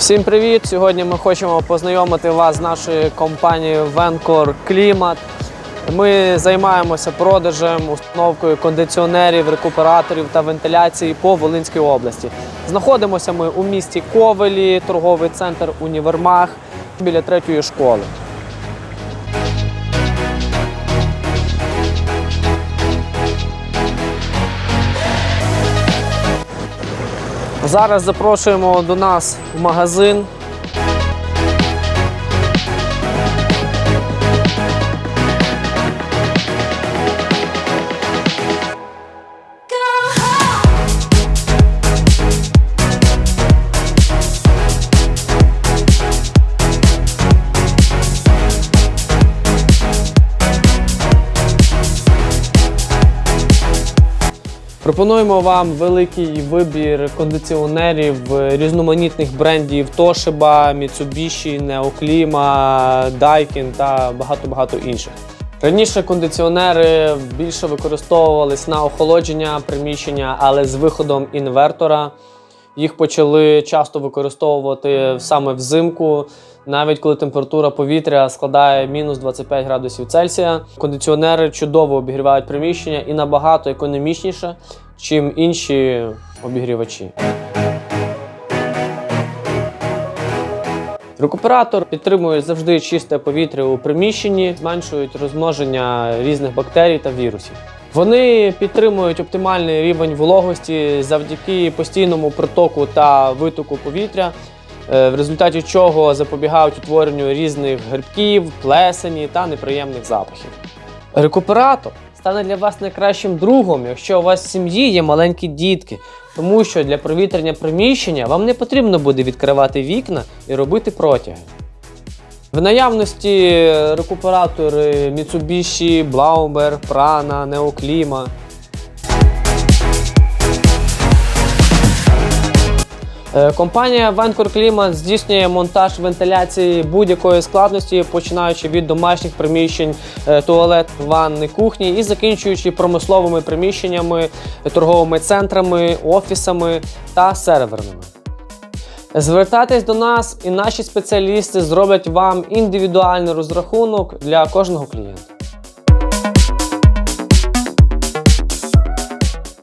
Всім привіт! Сьогодні ми хочемо познайомити вас з нашою компанією Венкор Клімат. Ми займаємося продажем, установкою кондиціонерів, рекуператорів та вентиляції по Волинській області. Знаходимося ми у місті Ковелі, торговий центр Універмаг біля третьої школи. Зараз запрошуємо до нас в магазин. Пропонуємо вам великий вибір кондиціонерів е, різноманітних брендів Toshiba, Mitsubishi, Neoclima, Daikin та багато-багато інших. Раніше кондиціонери більше використовувались на охолодження приміщення, але з виходом інвертора їх почали часто використовувати саме взимку, навіть коли температура повітря складає мінус 25 градусів Цельсія. Кондиціонери чудово обігрівають приміщення і набагато економічніше, чим інші обігрівачі. Рекуператор підтримує завжди чисте повітря у приміщенні, зменшують розмноження різних бактерій та вірусів. Вони підтримують оптимальний рівень вологості завдяки постійному протоку та витоку повітря, е, в результаті чого запобігають утворенню різних грибків, плесені та неприємних запахів. Рекуператор стане для вас найкращим другом, якщо у вас в сім'ї є маленькі дітки, тому що для провітрення приміщення вам не потрібно буде відкривати вікна і робити протяги. В наявності рекуператори Mitsubishi, Blauber, Prana, Neoclima. Компанія Vencor Climate здійснює монтаж вентиляції будь-якої складності, починаючи від домашніх приміщень, е, туалет, ванни, кухні і закінчуючи промисловими приміщеннями, торговими центрами, офісами та серверними. Звертайтесь до нас, і наші спеціалісти зроблять вам індивідуальний розрахунок для кожного клієнта.